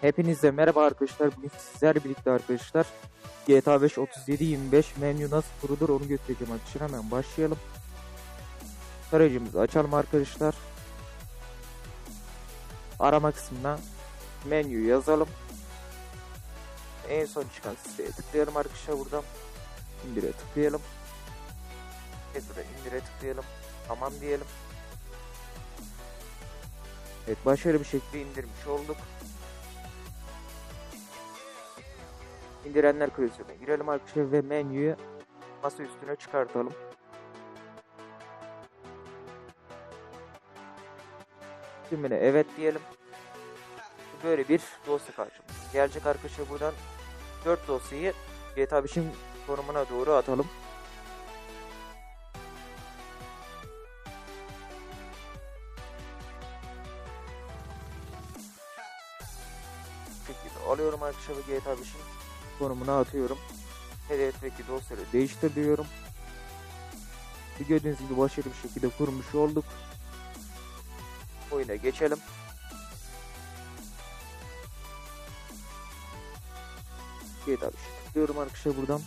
Hepinize merhaba arkadaşlar. Bugün sizlerle birlikte arkadaşlar GTA 5 37 25 menü nasıl kurulur onu göstereceğim arkadaşlar. Hemen başlayalım. Tarayıcımızı açalım arkadaşlar. Arama kısmına menü yazalım. En son çıkan siteye tıklayalım arkadaşlar buradan. İndire tıklayalım. Tekrar indire tıklayalım. Tamam diyelim. Evet başarılı bir şekilde indirmiş olduk. İndirenler klasörüne girelim arkadaşlar ve menüyü masa üstüne çıkartalım. Tümüne evet diyelim. Böyle bir dosya karşımıza gelecek arkadaşlar buradan 4 dosyayı GTA 5'in konumuna doğru atalım. Şekilde alıyorum arkadaşlar GTA 5'in konumuna atıyorum. Hedefteki dosyaları değiştir diyorum. Gördüğünüz gibi başarılı bir şekilde kurmuş olduk. Oyuna geçelim. GTA 5'e tıklıyorum arkadaşlar buradan.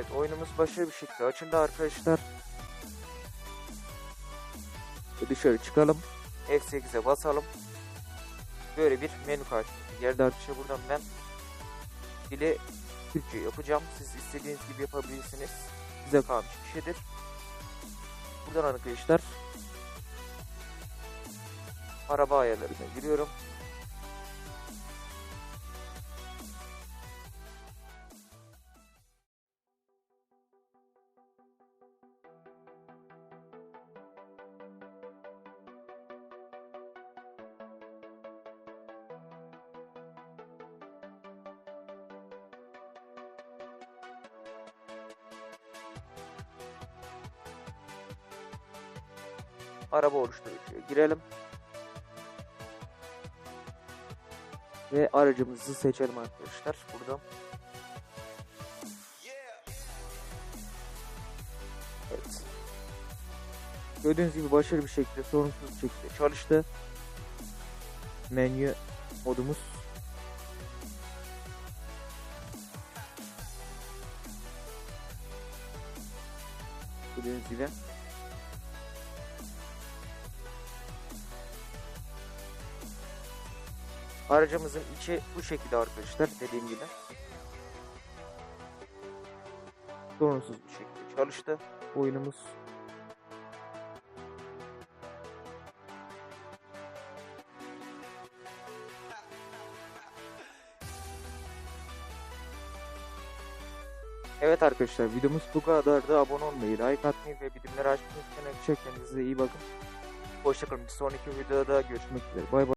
Evet oyunumuz başarılı bir şekilde açıldı arkadaşlar. Dışarı çıkalım. F8'e basalım. Böyle bir menü karşımıza geldi arkadaşlar. Buradan ben dili Türkçe yapacağım. Siz istediğiniz gibi yapabilirsiniz. Size kalmış bir şeydir. Buradan arkadaşlar araba ayarlarına giriyorum. Araba oluşturucuya girelim. Ve aracımızı seçelim arkadaşlar buradan. Evet. Gördüğünüz gibi başarılı bir şekilde sorunsuz bir şekilde çalıştı. Menü modumuz Gördüğünüz gibi Aracımızın içi bu şekilde arkadaşlar dediğim gibi. Sorunsuz bir şekilde çalıştı oyunumuz. Evet arkadaşlar videomuz bu kadardı. Abone olmayı, like atmayı ve bildirimleri açmayı unutmayın. Kendinize iyi bakın. Hoşçakalın. Bir sonraki videoda görüşmek üzere. Bay bay.